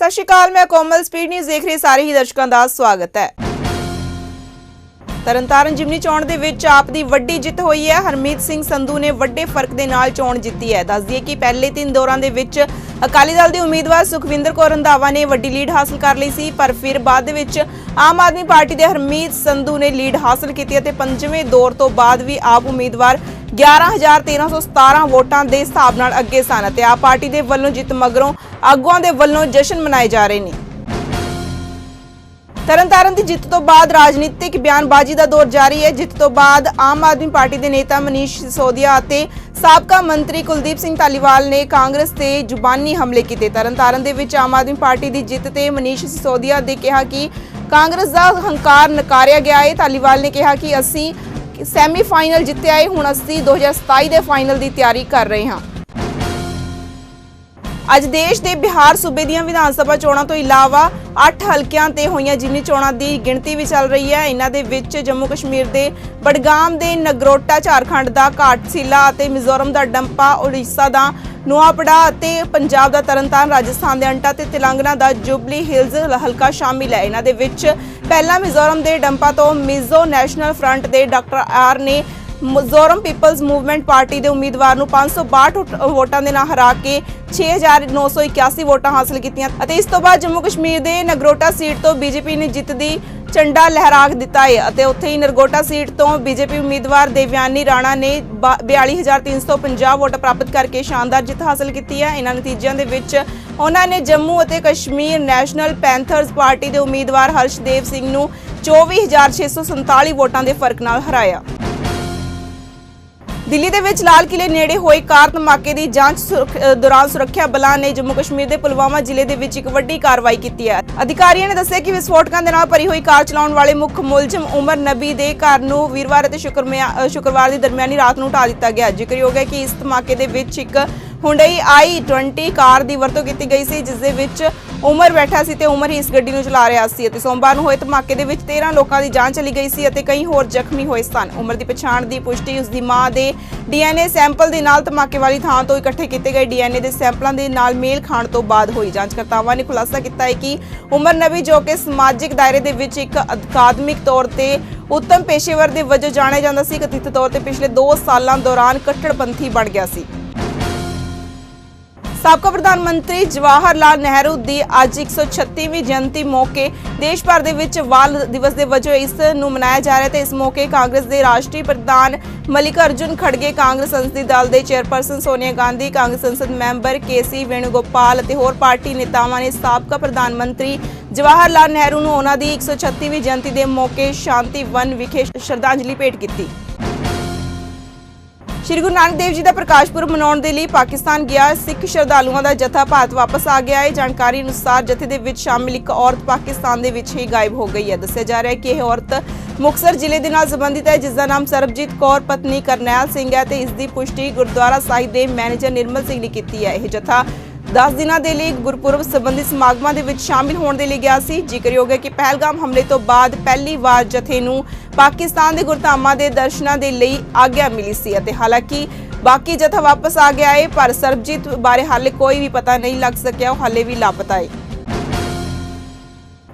ਸਤਿ ਸ਼੍ਰੀ ਅਕਾਲ, ਮੈਂ ਕੋਮਲ speed news ਦੇਖ ਰਹੇ ਸਾਰੇ ਹੀ ਦਰਸ਼ਕਾਂ ਦਾ ਸਵਾਗਤ ਹੈ। ਤਰਨਤਾਰਨ ਜਿਮਨੀ ਚੋਣ ਦੇ ਵਿੱਚ ਆਪ ਦੀ ਵੱਡੀ ਜਿੱਤ ਹੋਈ ਹੈ। ਹਰਮੀਤ ਸਿੰਘ ਸੰਧੂ ਨੇ ਵੱਡੇ ਫ਼ਰਕ ਦੇ ਨਾਲ ਚੋਣ ਜਿੱਤੀ ਹੈ। ਦੱਸ ਦਈਏ ਕਿ ਪਹਿਲੇ ਤਿੰਨ ਦੌਰਾਂ ਦੇ ਵਿੱਚ ਅਕਾਲੀ ਦਲ ਦੇ ਉਮੀਦਵਾਰ ਸੁਖਵਿੰਦਰ ਕੌਰ ਰੰਧਾਵਾ ਨੇ ਵੱਡੀ ਲੀਡ ਹਾਸਲ ਕਰ ਲਈ ਸੀ, ਪਰ ਫਿਰ ਬਾਅਦ ਦੇ ਵਿੱਚ ਆਮ ਆਦਮੀ ਪਾਰਟੀ ਦੇ ਹਰਮੀਤ ਸੰਧੂ ਨੇ ਲੀਡ ਹਾਸਲ ਕੀਤੀ ਅਤੇ ਪੰਜਵੇਂ ਦੌਰ ਤੋਂ ਬਾਅਦ ਵੀ ਆਪ ਉਮੀਦਵਾਰ 11317 ਵੋਟਾਂ ਦੇ ਹਿਸਾਬ ਨਾਲ ਅੱਗੇ ਸਨ ਅਤੇ ਆਪ ਪਾਰਟੀ ਦੇ ਵੱਲੋਂ ਜਿੱਤ ਮਗਰੋਂ ਆਗੂਆਂ ਦੇ ਵੱਲੋਂ ਜਸ਼ਨ ਮਨਾਏ ਜਾ ਰਹੇ ਨੇ। ਤਰਨਤਾਰਨ ਦੀ ਜਿੱਤ ਤੋਂ ਬਾਅਦ ਰਾਜਨੀਤਿਕ ਬਿਆਨਬਾਜ਼ੀ ਦਾ ਦੌਰ ਜਾਰੀ ਹੈ। ਜਿੱਤ ਤੋਂ ਬਾਅਦ ਆਮ ਆਦਮੀ ਪਾਰਟੀ ਦੇ ਨੇਤਾ ਮਨੀਸ਼ ਸਿਸੋਦੀਆ ਅਤੇ ਸਾਬਕਾ ਮੰਤਰੀ ਕੁਲਦੀਪ ਸਿੰਘ ਧਾਲੀਵਾਲ ਨੇ ਕਾਂਗਰਸ ਤੇ ਜ਼ੁਬਾਨੀ ਹਮਲੇ ਕੀਤੇ। ਤਰਨਤਾਰਨ ਦੇ ਵਿੱਚ ਆਮ ਆਦਮੀ ਪਾਰਟੀ ਦੀ ਜਿੱਤ ਤੇ ਮਨੀਸ਼ ਸਿਸੋਦੀਆ ਦੇ ਕਿਹਾ ਕਿ ਕਾਂਗਰਸ ਦਾ ਹੰਕਾਰ ਨਕਾਰਿਆ ਗਿਆ ਹੈ। ਧਾਲੀਵਾਲ ਨੇ ਕਿਹਾ ਕਿ ਅਸੀਂ ਸੈਮੀਫਾਈਨਲ ਜਿੱਤਿਆ ਹੈ ਹੁਣ ਅਸੀਂ 2027 ਦੇ ਫਾਈਨਲ ਦੀ ਤਿਆਰੀ ਕਰ ਰਹੇ ਹਾਂ। ਅੱਜ ਦੇਸ਼ ਦੇ ਬਿਹਾਰ ਸੂਬੇ ਦੀਆਂ ਵਿਧਾਨ ਸਭਾ ਚੋਣਾਂ ਤੋਂ ਇਲਾਵਾ 8 ਹਲਕਿਆਂ ਤੇ ਹੋਈਆਂ ਜਿਮਨੀ ਚੋਣਾਂ ਦੀ ਗਿਣਤੀ ਵੀ ਚੱਲ ਰਹੀ ਹੈ। ਇਹਨਾਂ ਦੇ ਵਿੱਚ ਜੰਮੂ ਕਸ਼ਮੀਰ ਦੇ ਬੜਗਾਮ ਦੇ ਨਗਰੋਟਾ, ਝਾਰਖੰਡ ਦਾ ਘਾਟਸੀਲਾ ਅਤੇ ਮਿਜ਼ੋਰਮ ਦਾ ਡੰਪਾ, ਉੜੀਸਾ ਦਾ ਨੁਆਪੜਾ ਅਤੇ ਪੰਜਾਬ ਦਾ ਤਰਨਤਾਰਨ, ਰਾਜਸਥਾਨ ਦੇ ਅੰਟਾ ਤੇ ਤੇਲੰਗਾਨਾ ਦਾ ਜੁਬਲੀ ਹਿਲਜ਼ ਹਲਕਾ ਸ਼ਾਮਿਲ ਹੈ। ਇਹਨਾਂ ਦੇ ਵਿੱਚ ਪਹਿਲਾਂ ਮਿਜ਼ੋਰਮ ਦੇ ਡੰਪਾ ਤੋਂ ਮਿਜ਼ੋ ਨੈਸ਼ਨਲ ਫਰੰਟ ਦੇ ਡਾਕਟਰ ਆਰ ਨੇ ਮਿਜ਼ੋਰਮ ਪੀਪਲਜ਼ ਮੂਵਮੈਂਟ ਪਾਰਟੀ ਦੇ ਉਮੀਦਵਾਰ ਨੂੰ 562 ਵੋਟ- ਵੋਟਾਂ ਦੇ ਨਾਲ ਹਰਾ ਕੇ 6981 ਵੋਟਾਂ ਹਾਸਲ ਕੀਤੀਆਂ ਅਤੇ ਇਸ ਤੋਂ ਬਾਅਦ ਜੰਮੂ ਕਸ਼ਮੀਰ ਦੇ ਨਗਰੋਟਾ ਸੀਟ ਤੋਂ ਬੀਜੇਪੀ ਨੇ ਜਿੱਤ ਦੀ ਝੰਡਾ ਲਹਿਰਾ ਦਿੱਤਾ ਹੈ ਅਤੇ ਉੱਥੇ ਹੀ ਨਰਗੋਟਾ ਸੀਟ ਤੋਂ ਬੀਜੇਪੀ ਉਮੀਦਵਾਰ ਦੇਵਿਆਨੀ ਰਾਣਾ ਨੇ ਬਾ- 42350 ਵੋਟ ਪ੍ਰਾਪਤ ਕਰਕੇ ਸ਼ਾਨਦਾਰ ਜਿੱਤ ਹਾਸਲ ਕੀਤੀ ਹੈ। ਇਹਨਾਂ ਨਤੀਜਿਆਂ ਦੇ ਵਿੱਚ ਉਹਨਾਂ ਨੇ ਜੰਮੂ ਅਤੇ ਕਸ਼ਮੀਰ ਨੈਸ਼ਨਲ ਪੈਂਥਰਸ ਪਾਰਟੀ ਦੇ ਉਮੀਦਵਾਰ ਹਰਸ਼ਦੇਵ ਸਿੰਘ ਨੂੰ 24647 ਵੋਟਾਂ ਦੇ ਫ਼ਰਕ ਨਾਲ ਹਰਾਇਆ। ਦਿੱਲੀ ਦੇ ਵਿੱਚ ਲਾਲ ਕਿਲੇ ਨੇੜੇ ਹੋਏ ਕਾਰ ਧਮਾਕੇ ਦੀ ਜਾਂਚ ਦੌਰਾਨ ਸੁਰੱਖਿਆ ਬਲਾਂ ਨੇ ਜੰਮੂ ਕਸ਼ਮੀਰ ਦੇ ਪੁਲਵਾਮਾ ਜ਼ਿਲ੍ਹੇ ਦੇ ਵਿੱਚ ਇੱਕ ਵੱਡੀ ਕਾਰਵਾਈ ਕੀਤੀ ਹੈ। ਅਧਿਕਾਰੀਆਂ ਨੇ ਦੱਸਿਆ ਕਿ ਵਿਸਫੋਟਕਾਂ ਦੇ ਨਾਲ ਭਰੀ ਹੋਈ ਕਾਰ ਚਲਾਉਣ ਵਾਲੇ ਮੁੱਖ ਮੁਲਜ਼ਮ ਉਮਰ ਨਬੀ ਦੇ ਘਰ ਨੂੰ ਵੀਰਵਾਰ ਅਤੇ ਸ਼ੁੱਕਰਮਿਆ- ਅ, ਸ਼ੁੱਕਰਵਾਰ ਦੀ ਦਰਮਿਆਨੀ ਰਾਤ ਨੂੰ ਢਾ ਦਿੱਤਾ ਗਿਆ। ਜ਼ਿਕਰਯੋਗ ਹੈ ਕਿ ਇਸ ਧਮਾਕੇ ਦੇ ਵਿੱਚ ਇੱਕ ਹੁੰਡਈ i20 ਕਾਰ ਦੀ ਵਰਤੋਂ ਕੀਤੀ ਗਈ ਸੀ ਜਿਸ ਦੇ ਵਿੱਚ ਉਮਰ ਬੈਠਾ ਸੀ ਤੇ ਉਮਰ ਹੀ ਇਸ ਗੱਡੀ ਨੂੰ ਚਲਾ ਰਿਹਾ ਸੀ ਅਤੇ ਸੋਮਵਾਰ ਨੂੰ ਹੋਏ ਧਮਾਕੇ ਦੇ ਵਿੱਚ 13 ਲੋਕਾਂ ਦੀ ਜਾਨ ਚਲੀ ਗਈ ਸੀ ਅਤੇ ਕਈ ਹੋਰ ਜ਼ਖਮੀ ਹੋਏ ਸਨ। ਉਮਰ ਦੀ ਪਛਾਣ ਦੀ ਪੁਸ਼ਟੀ ਉਸ ਦੀ ਮਾਂ ਦੇ ਡੀਐਨਏ ਸੈਂਪਲ ਦੇ ਨਾਲ ਧਮਾਕੇ ਵਾਲੀ ਥਾਂ ਤੋਂ ਇਕੱਠੇ ਕੀਤੇ ਗਏ ਡੀਐਨਏ ਦੇ ਸੈਂਪਲਾਂ ਦੇ ਨਾਲ ਮੇਲ ਖਾਣ ਤੋਂ ਬਾਅਦ ਹੋਈ। ਜਾਂਚਕਰਤਾਵਾਂ ਨੇ ਖੁਲਾਸਾ ਕੀਤਾ ਹੈ ਕਿ ਉਮਰ ਨਬੀ ਜੋ ਕਿ ਸਮਾਜਿਕ ਦਾਇਰੇ ਦੇ ਵਿੱਚ ਇੱਕ ਅਕਾਦਮਿਕ ਤੌਰ ਤੇ ਉੱਤਮ ਪੇਸ਼ੇਵਰ ਦੇ ਵਜੋਂ ਜਾਣਿਆ ਜਾਂਦਾ ਸੀ। ਕਥਿਤ ਤੌਰ ਤੇ ਪਿਛਲੇ 2 ਸਾਲਾਂ ਦੌਰਾਨ ਕੱਟੜਪੰਥੀ ਬਣ ਗਿਆ ਸੀ। ਸਾਬਕਾ ਪ੍ਰਧਾਨ ਮੰਤਰੀ ਜਵਾਹਰ ਲਾਲ ਨਹਿਰੂ ਦੀ ਅੱਜ 136ਵੀਂ ਜਯੰਤੀ ਮੌਕੇ ਦੇਸ਼ ਭਰ ਦੇ ਵਿੱਚ ਬਾਲ ਦਿਵਸ ਦੇ ਵਜੋਂ ਇਸ ਨੂੰ ਮਨਾਇਆ ਜਾ ਰਿਹਾ ਹੈ ਤੇ ਇਸ ਮੌਕੇ ਕਾਂਗਰਸ ਦੇ ਰਾਸ਼ਟਰੀ ਪ੍ਰਧਾਨ ਮਲਿਕ ਅਰਜੁਨ ਖੜਗੇ, ਕਾਂਗਰਸ ਸੰਸਦੀ ਦਲ ਦੇ ਚੇਅਰਪਰਸਨ ਸੋਨੀਆ ਗਾਂਧੀ, ਕਾਂਗਰਸ ਸੰਸਦ ਮੈਂਬਰ ਕੇਸੀ ਵੇਣੂਗੋਪਾਲ ਅਤੇ ਹੋਰ ਪਾਰਟੀ ਨੇਤਾਵਾਂ ਨੇ ਸਾਬਕਾ ਪ੍ਰਧਾਨ ਮੰਤਰੀ ਜਵਾਹਰ ਲਾਲ ਨਹਿਰੂ ਨੂੰ ਉਹਨਾਂ ਦੀ 136ਵੀਂ ਜਯੰਤੀ ਦੇ ਮੌਕੇ ਸ਼ਾਂਤੀ ਵਨ ਵਿਖੇ ਸ਼ਰਧਾਂਜਲੀ ਭੇਟ ਕੀਤੀ। ਸ਼੍ਰੀ ਗੁਰੂ ਨਾਨਕ ਦੇਵ ਜੀ ਦਾ ਪ੍ਰਕਾਸ਼ ਪੁਰਬ ਮਨਾਉਣ ਦੇ ਲਈ ਪਾਕਿਸਤਾਨ ਗਿਆ। ਸਿੱਖ ਸ਼ਰਧਾਲੂਆਂ ਦਾ ਜਥਾ ਭਾਰਤ ਵਾਪਸ ਆ ਗਿਆ। ਹੈ ਜਾਣਕਾਰੀ ਅਨੁਸਾਰ ਜਥੇ ਦੇ ਵਿੱਚ ਸ਼ਾਮਿਲ ਇੱਕ ਔਰਤ ਪਾਕਿਸਤਾਨ ਦੇ ਵਿੱਚ ਹੀ ਗਾਇਬ ਹੋ ਗਈ ਹੈ। ਦੱਸਿਆ ਜਾ ਰਿਹਾ ਹੈ ਕਿ ਇਹ ਔਰਤ ਮੁਕਤਸਰ ਜ਼ਿਲ੍ਹੇ ਦੇ ਨਾਲ ਸੰਬੰਧਿਤ ਹੈ ਜਿਸ ਦਾ ਨਾਮ ਸਰਬਜੀਤ ਕੌਰ, ਪਤਨੀ ਕਰਨੈਲ ਸਿੰਘ ਹੈ ਤੇ ਇਸ ਦੀ ਪੁਸ਼ਟੀ ਗੁਰਦੁਆਰਾ ਸਾਹਿਬ ਦੇ ਮੈਨੇਜਰ ਨਿਰਮਲ ਸਿੰਘ ਨੇ ਕੀਤੀ ਹੈ। ਇਹ ਜਥਾ 10 ਦਿਨਾਂ ਦੇ ਲਈ ਗੁਰਪੁਰਬ ਸੰਬੰਧੀ ਸਮਾਗਮਾਂ ਦੇ ਵਿੱਚ ਸ਼ਾਮਿਲ ਹੋਣ ਦੇ ਲਈ ਗਿਆ ਸੀ। ਜ਼ਿਕਰਯੋਗ ਹੈ ਕਿ ਪਹਿਲਗਾਮ ਹਮਲੇ ਤੋਂ ਬਾਅਦ ਪਹਿਲੀ ਵਾਰ ਜਥੇ ਨੂੰ ਪਾਕਿਸਤਾਨ ਦੇ ਗੁਰਧਾਮਾਂ ਦੇ ਦਰਸ਼ਨਾਂ ਦੇ ਲਈ ਆਗਿਆ ਮਿਲੀ ਸੀ ਅਤੇ ਹਾਲਾਂਕਿ ਬਾਕੀ ਜਥਾ ਵਾਪਸ ਆ ਗਿਆ ਹੈ, ਪਰ ਸਰਬਜੀਤ ਬਾਰੇ ਹਾਲੇ ਕੋਈ ਵੀ ਪਤਾ ਨਹੀਂ ਲੱਗ ਸਕਿਆ, ਉਹ ਹਾਲੇ ਵੀ ਲਾਪਤਾ ਹੈ।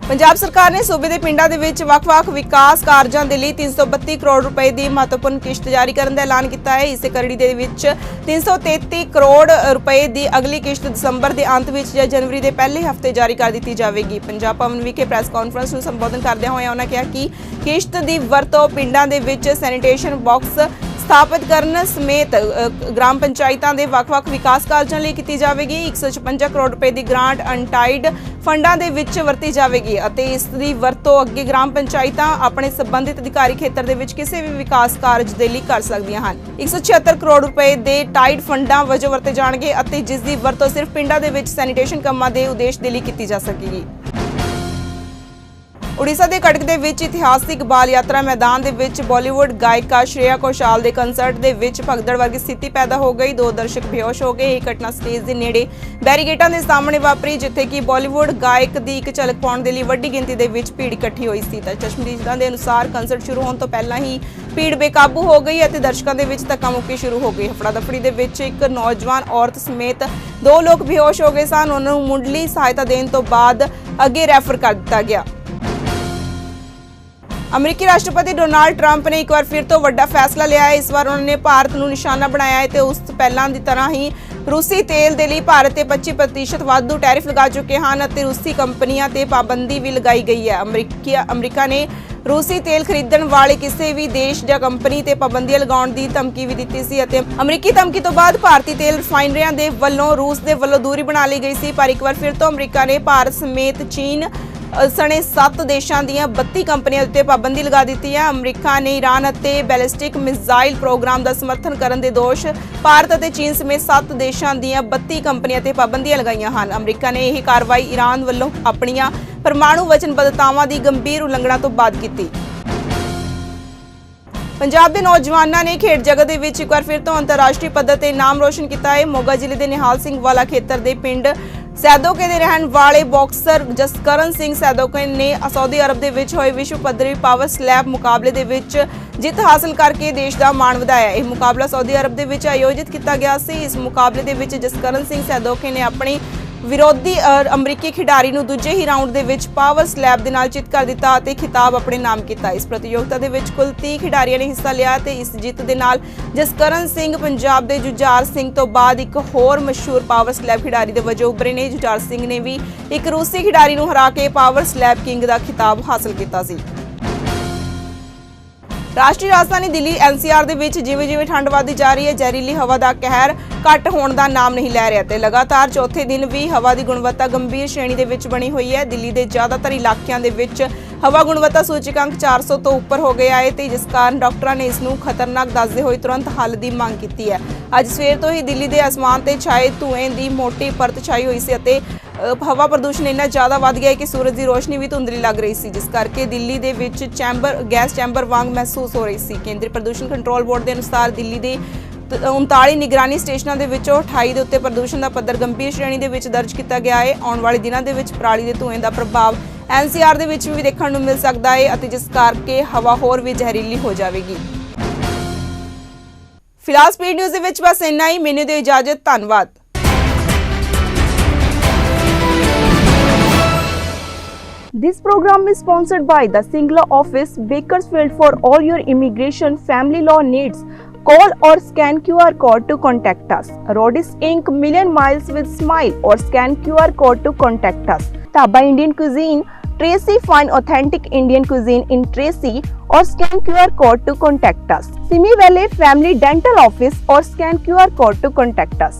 ਪੰਜਾਬ ਸਰਕਾਰ ਨੇ ਸੂਬੇ ਦੇ ਪਿੰਡਾਂ ਦੇ ਵਿੱਚ ਵੱਖ-ਵੱਖ ਵਿਕਾਸ ਕਾਰਜਾਂ ਦੇ ਲਈ 332 ਕਰੋੜ ਰੁਪਏ ਦੀ ਮਹੱਤਵਪੂਰਨ ਕਿਸ਼ਤ ਜਾਰੀ ਕਰਨ ਦਾ ਐਲਾਨ ਕੀਤਾ ਹੈ। ਇਸੇ ਕੜੀ ਦੇ ਵਿੱਚ 333 ਕਰੋੜ ਰੁਪਏ ਦੀ ਅਗਲੀ ਕਿਸ਼ਤ ਦਸੰਬਰ ਦੇ ਅੰਤ ਵਿੱਚ ਜਾਂ ਜਨਵਰੀ ਦੇ ਪਹਿਲੇ ਹਫ਼ਤੇ ਜਾਰੀ ਕਰ ਦਿੱਤੀ ਜਾਵੇਗੀ। ਪੰਜਾਬ ਭਵਨ ਵਿਖੇ ਪ੍ਰੈਸ ਕਾਨਫਰੰਸ ਨੂੰ ਸੰਬੋਧਨ ਕਰਦਿਆਂ ਹੋਇਆਂ ਉਹਨਾਂ ਕਿਹਾ ਕਿ ਕਿਸ਼ਤ ਦੀ ਵਰਤੋਂ ਪਿੰਡਾਂ ਦੇ ਵਿੱਚ ਸੈਨੀਟੇਸ਼ਨ ਬਾਕਸ ਸਥਾਪਿਤ ਕਰਨ ਸਮੇਤ ਗ੍ਰਾਮ ਪੰਚਾਇਤਾਂ ਦੇ ਵੱਖ-ਵੱਖ ਵਿਕਾਸ ਕਾਰਜਾਂ ਲਈ ਕੀਤੀ ਜਾਵੇਗੀ। 156 ਕਰੋੜ ਰੁਪਏ ਦੀ ਗ੍ਰਾਂਟ ਅਨਟਾਈਡ ਫੰਡਾਂ ਦੇ ਵਿੱਚ ਵਰਤੀ ਜਾਵੇਗੀ ਅਤੇ ਇਸ ਦੀ ਵਰਤੋਂ ਅੱਗੇ ਗ੍ਰਾਮ ਪੰਚਾਇਤਾਂ ਆਪਣੇ ਸੰਬੰਧਿਤ ਅਧਿਕਾਰੀ ਖੇਤਰ ਦੇ ਵਿੱਚ ਕਿਸੇ ਵੀ ਵਿਕਾਸ ਕਾਰਜ ਦੇ ਲਈ ਕਰ ਸਕਦੀਆਂ ਹਨ। 176 ਕਰੋੜ ਰੁਪਏ ਦੇ ਟਾਈਡ ਫੰਡਾਂ ਵਜੋਂ ਵਰਤੇ ਜਾਣਗੇ ਅਤੇ ਜਿਸ ਦੀ ਵਰਤੋਂ ਸਿਰਫ ਪਿੰਡਾਂ ਦੇ ਵਿੱਚ ਸੈਨੀਟੇਸ਼ਨ ਕੰਮਾਂ ਦੇ ਉਦੇਸ਼ ਦੇ ਲਈ ਕੀਤੀ ਜਾ ਸਕੇਗੀ। ਉੜੀਸਾ ਦੇ ਕਟਕ ਦੇ ਵਿੱਚ ਇਤਿਹਾਸਿਕ ਬਾਲ ਯਾਤਰਾ ਮੈਦਾਨ ਦੇ ਵਿੱਚ ਬਾਲੀਵੁੱਡ ਗਾਇਕਾ ਸ਼੍ਰੇਆ ਘੋਸ਼ਾਲ ਦੇ ਕੰਸਰਟ ਦੇ ਵਿੱਚ ਭਗਦੜ ਵਰਗੀ ਸਥਿਤੀ ਪੈਦਾ ਹੋ ਗਈ। ਦੋ ਦਰਸ਼ਕ ਬੇਹੋਸ਼ ਹੋ ਗਏ। ਇਹ ਘਟਨਾ ਸਟੇਜ ਦੇ ਨੇੜੇ ਬੈਰੀਗੇਟਾਂ ਦੇ ਸਾਹਮਣੇ ਵਾਪਰੀ, ਜਿੱਥੇ ਕਿ ਬਾਲੀਵੁੱਡ ਗਾਇਕ ਦੀ ਇੱਕ ਝਲਕ ਪਾਉਣ ਦੇ ਲਈ ਵੱਡੀ ਗਿਣਤੀ ਦੇ ਵਿੱਚ ਭੀੜ ਇਕੱਠੀ ਹੋਈ ਸੀ। ਤਾਂ ਚਸ਼ਮਦੀਦਾਂ ਦੇ ਅਨੁਸਾਰ ਕੰਸਰਟ ਸ਼ੁਰੂ ਹੋਣ ਤੋਂ ਪਹਿਲਾਂ ਹੀ ਭੀੜ ਬੇਕਾਬੂ ਹੋ ਗਈ ਅਤੇ ਦਰਸ਼ਕਾਂ ਦੇ ਵਿੱਚ ਧੱਕਾ ਮੁੱਕੀ ਸ਼ੁਰੂ ਹੋ ਗਈ। ਹਫੜਾ ਦਫੜੀ ਦੇ ਵਿੱਚ ਇੱਕ ਨੌਜਵਾਨ ਔਰਤ ਸਮੇਤ ਦੋ ਲੋਕ ਬੇਹੋਸ਼ ਹੋ ਗਏ ਸਨ। ਉਹਨਾਂ ਨੂੰ ਮੁੱਢਲੀ ਸਹਾਇਤਾ ਦੇਣ ਤੋਂ ਬਾਅਦ ਅੱਗੇ ਰੈਫਰ ਕਰ ਦਿੱਤਾ ਗਿਆ। ਅਮਰੀਕੀ ਰਾਸ਼ਟਰਪਤੀ ਡੋਨਾਲਡ ਟਰੰਪ ਨੇ ਇੱਕ ਵਾਰ ਫਿਰ ਤੋਂ ਵੱਡਾ ਫੈਸਲਾ ਲਿਆ ਹੈ। ਇਸ ਵਾਰ ਉਹਨਾਂ ਨੇ ਭਾਰਤ ਨੂੰ ਨਿਸ਼ਾਨਾ ਬਣਾਇਆ ਹੈ ਤੇ ਉਸ ਪਹਿਲਾਂ ਦੀ ਤਰ੍ਹਾਂ ਹੀ ਰੂਸੀ ਤੇਲ ਦੇ ਲਈ ਭਾਰਤ ਤੇ 25% ਵਾਧੂ ਟੈਰਿਫ ਲਗਾ ਚੁੱਕੇ ਹਨ ਅਤੇ ਰੂਸੀ ਕੰਪਨੀਆਂ ਤੇ ਪਾਬੰਦੀ ਵੀ ਲਗਾਈ ਗਈ ਹੈ। ਅਮਰੀਕੀ ਅਮਰੀਕਾ ਨੇ ਰੂਸੀ ਤੇਲ ਖਰੀਦਣ ਵਾਲੇ ਕਿਸੇ ਵੀ ਦੇਸ਼ ਜਾਂ ਕੰਪਨੀ ਤੇ ਪਾਬੰਦੀਆਂ ਲਗਾਉਣ ਦੀ ਧਮਕੀ ਵੀ ਦਿੱਤੀ ਸੀ ਅਤੇ ਅਮਰੀਕੀ ਧਮਕੀ ਤੋਂ ਬਾਅਦ ਭਾਰਤੀ ਤੇਲ ਰਿਫਾਈਨਰੀਆਂ ਦੇ ਵੱਲੋਂ ਰੂਸ ਦੇ ਵੱਲੋਂ ਦੂਰੀ ਬਣਾ ਲਈ ਗਈ ਸੀ। ਪਰ ਇੱਕ ਵਾਰ ਫਿਰ ਤੋਂ ਅਮਰੀਕਾ ਨੇ ਭਾਰਤ ਸਮੇਤ ਚੀਨ ਸਣੇ 7 ਦੇਸ਼ਾਂ ਦੀਆਂ 32 ਕੰਪਨੀਆਂ ਉੱਤੇ ਪਾਬੰਦੀ ਲਗਾ ਦਿੱਤੀ ਹੈ। ਅਮਰੀਕਾ ਨੇ ਈਰਾਨ ਅਤੇ ਬੈਲਿਸਟਿਕ ਮਿਜ਼ਾਈਲ ਪ੍ਰੋਗਰਾਮ ਦਾ ਸਮਰਥਨ ਕਰਨ ਦੇ ਦੋਸ਼ ਭਾਰਤ ਅਤੇ ਚੀਨ ਸਮੇਤ 7 ਦੇਸ਼ਾਂ ਦੀਆਂ 32 ਕੰਪਨੀਆਂ ਤੇ ਪਾਬੰਦੀਆਂ ਲਗਾਈਆਂ ਹਨ। ਅਮਰੀਕਾ ਨੇ ਇਹ ਕਾਰਵਾਈ ਈਰਾਨ ਵੱਲੋਂ ਆਪਣੀਆਂ ਪਰਮਾਣੂ ਵਚਨਬੱਧਤਾਵਾਂ ਦੀ ਗੰਭੀਰ ਉਲੰਘਣਾ ਤੋਂ ਬਾਅਦ ਕੀਤੀ। ਪੰਜਾਬ ਦੇ ਨੌਜਵਾਨਾਂ ਨੇ ਖੇਡ ਜਗਤ ਦੇ ਵਿੱਚ ਇੱਕ ਵਾਰ ਫਿਰ ਤੋਂ ਅੰਤਰਰਾਸ਼ਟਰੀ ਪੱਧਰ ਤੇ ਨਾਮ ਰੋਸ਼ਨ ਕੀਤਾ ਹੈ। ਮੋਗਾ ਜ਼ਿਲ੍ਹੇ ਦੇ ਨਿਹਾਲ ਸਿੰਘ ਵਾਲਾ ਖੇਤਰ ਦੇ ਪਿੰਡ ਸੈਦੋਕੇ ਦੇ ਰਹਿਣ ਵਾਲੇ ਬਾਕਸਰ ਜਸਕਰਨ ਸਿੰਘ ਸੈਦੋਕੇ ਨੇ ਸਾਊਦੀ ਅਰਬ ਦੇ ਵਿੱਚ ਹੋਏ ਵਿਸ਼ਵ ਪੱਧਰੀ ਪਾਵਰ ਸਲੈਬ ਮੁਕਾਬਲੇ ਦੇ ਵਿੱਚ ਜਿੱਤ ਹਾਸਲ ਕਰਕੇ ਦੇਸ਼ ਦਾ ਮਾਣ ਵਧਾਇਆ। ਇਹ ਮੁਕਾਬਲਾ ਸਾਊਦੀ ਅਰਬ ਦੇ ਵਿੱਚ ਆਯੋਜਿਤ ਕੀਤਾ ਗਿਆ ਸੀ। ਇਸ ਮੁਕਾਬਲੇ ਦੇ ਵਿੱਚ ਜਸਕਰਨ ਸਿੰਘ ਸੈਦੋਕੇ ਨੇ ਆਪਣੀ ਵਿਰੋਧੀ ਅਮਰੀਕੀ ਖਿਡਾਰੀ ਨੂੰ ਦੂਜੇ ਹੀ ਰਾਊਂਡ ਦੇ ਵਿੱਚ ਪਾਵਰ ਸਲੈਬ ਦੇ ਨਾਲ ਚਿੱਤ ਕਰ ਦਿੱਤਾ ਅਤੇ ਖਿਤਾਬ ਆਪਣੇ ਨਾਮ ਕੀਤਾ। ਇਸ ਪ੍ਰਤੀਯੋਗਤਾ ਦੇ ਵਿੱਚ ਕੁੱਲ 30 ਖਿਡਾਰੀਆਂ ਨੇ ਹਿੱਸਾ ਲਿਆ ਤੇ ਇਸ ਜਿੱਤ ਦੇ ਨਾਲ ਜਸਕਰਨ ਸਿੰਘ ਪੰਜਾਬ ਦੇ ਜੁਝਾਰ ਸਿੰਘ ਤੋਂ ਬਾਅਦ ਇੱਕ ਹੋਰ ਮਸ਼ਹੂਰ ਪਾਵਰ ਸਲੈਬ ਖਿਡਾਰੀ ਦੇ ਵਜੋਂ ਉੱਭਰੇ ਨੇ। ਜੁਝਾਰ ਸਿੰਘ ਨੇ ਵੀ ਇੱਕ ਰੂਸੀ ਖਿਡਾਰੀ ਨੂੰ ਹਰਾ ਕੇ ਪਾਵਰ ਸਲੈਬ ਕਿੰਗ ਦਾ ਖਿਤਾਬ ਹਾਸਲ ਕੀਤਾ ਸੀ। ਰਾਸ਼ਟਰੀ ਰਾਜਧਾਨੀ ਦਿੱਲੀ ਐਨਸੀਆਰ ਦੇ ਵਿੱਚ ਜਿਵੇਂ-ਜਿਵੇਂ ਠੰਡ ਵੱਧਦੀ ਜਾ ਰਹੀ ਹੈ, ਜ਼ਹਿਰੀਲੀ ਹਵਾ ਦਾ ਕਹਿਰ ਘੱਟ ਹੋਣ ਦਾ ਨਾਮ ਨਹੀਂ ਲੈ ਰਿਹਾ ਤੇ ਲਗਾਤਾਰ ਚੌਥੇ ਦਿਨ ਵੀ ਹਵਾ ਦੀ ਗੁਣਵੱਤਾ ਗੰਭੀਰ ਸ਼੍ਰੇਣੀ ਦੇ ਵਿੱਚ ਬਣੀ ਹੋਈ ਹੈ। ਦਿੱਲੀ ਦੇ ਜ਼ਿਆਦਾਤਰ ਇਲਾਕਿਆਂ ਦੇ ਵਿੱਚ ਹਵਾ ਗੁਣਵੱਤਾ ਸੂਚਕਾਂਕ 400 ਤੋਂ ਉੱਪਰ ਹੋ ਗਿਆ ਹੈ ਤੇ ਜਿਸ ਕਾਰਨ ਡਾਕਟਰਾਂ ਨੇ ਇਸ ਨੂੰ ਖਤਰਨਾਕ ਦੱਸਦੇ ਹੋਏ ਤੁਰੰਤ ਹੱਲ ਦੀ ਮੰਗ ਕੀਤੀ ਹੈ। ਅੱਜ ਸਵੇਰ ਤੋਂ ਹੀ ਦਿੱਲੀ ਦੇ ਅਸਮਾਨ ਤੇ ਛਾਏ ਧੂਏ ਦੀ ਮੋਟੀ ਪਰਤ ਛਾਈ ਹੋਈ ਸੀ ਅਤੇ ਹਵਾ ਪ੍ਰਦੂਸ਼ਣ ਇੰਨਾ ਜ਼ਿਆਦਾ ਵੱਧ ਗਿਆ ਹੈ ਕਿ ਸੂਰਜ ਦੀ ਰੋਸ਼ਨੀ ਵੀ ਧੁੰਦਲੀ ਲੱਗ ਰਹੀ ਸੀ, ਜਿਸ ਕਰਕੇ ਦਿੱਲੀ ਦੇ ਵਿੱਚ ਚੈਂਬਰ, ਗੈਸ ਚੈਂਬਰ ਵਾਂਗ ਮਹਿਸੂਸ ਹੋ ਰਹੀ ਸੀ। ਕੇਂਦਰੀ ਪ੍ਰਦੂਸ਼ਣ ਕੰਟਰੋਲ ਬੋਰਡ ਦੇ ਅਨੁਸਾਰ ਦਿੱਲੀ ਦੇ ਤ- 39 ਨਿਗਰਾਨੀ ਸਟੇਸ਼ਨਾਂ ਦੇ ਵਿੱਚੋਂ 28 ਦੇ ਉੱਤੇ ਪ੍ਰਦੂਸ਼ਣ ਦਾ ਪੱਧਰ ਗੰਭੀਰ ਸ਼੍ਰੇਣੀ ਦੇ ਵਿੱਚ ਦਰਜ ਕੀਤਾ ਗਿਆ ਹੈ। ਆਉਣ ਵਾਲੇ ਦਿਨਾਂ ਦੇ ਵਿੱਚ ਪਰਾਲੀ ਦੇ ਧੂਏ ਦਾ ਪ੍ਰਭਾਵ ਐਨਸੀਆਰ ਦੇ ਵਿੱਚ ਵੀ ਦੇਖਣ ਨੂੰ ਮਿਲ ਸਕਦਾ ਹੈ ਅਤੇ ਜਿਸ ਕਰਕੇ ਹਵਾ ਹੋਰ ਵੀ ਜ਼ਹਿਰੀਲੀ ਹੋ ਜਾਵੇਗੀ। ਫਿਲਹਾਲ ਸਪੀਡ ਨਿਊਜ਼ ਦੇ ਵਿੱਚ ਬਸ ਇੰਨਾ ਹੀ ਮੈਨੂੰ ਦਿਓ ਇਜਾਜ਼ਤ ਧੰਨਵਾਦ This program is sponsored by the Singla office, Bakersfield for all your immigration family law needs. Call or scan QR code to contact us. Rodis Inc. Million Miles with Smile or scan QR code to contact us. Taba Indian Cuisine, Tracy Fine Authentic Indian Cuisine in Tracy or scan QR code to contact us. Simi Valley Family Dental Office or scan QR code to contact us.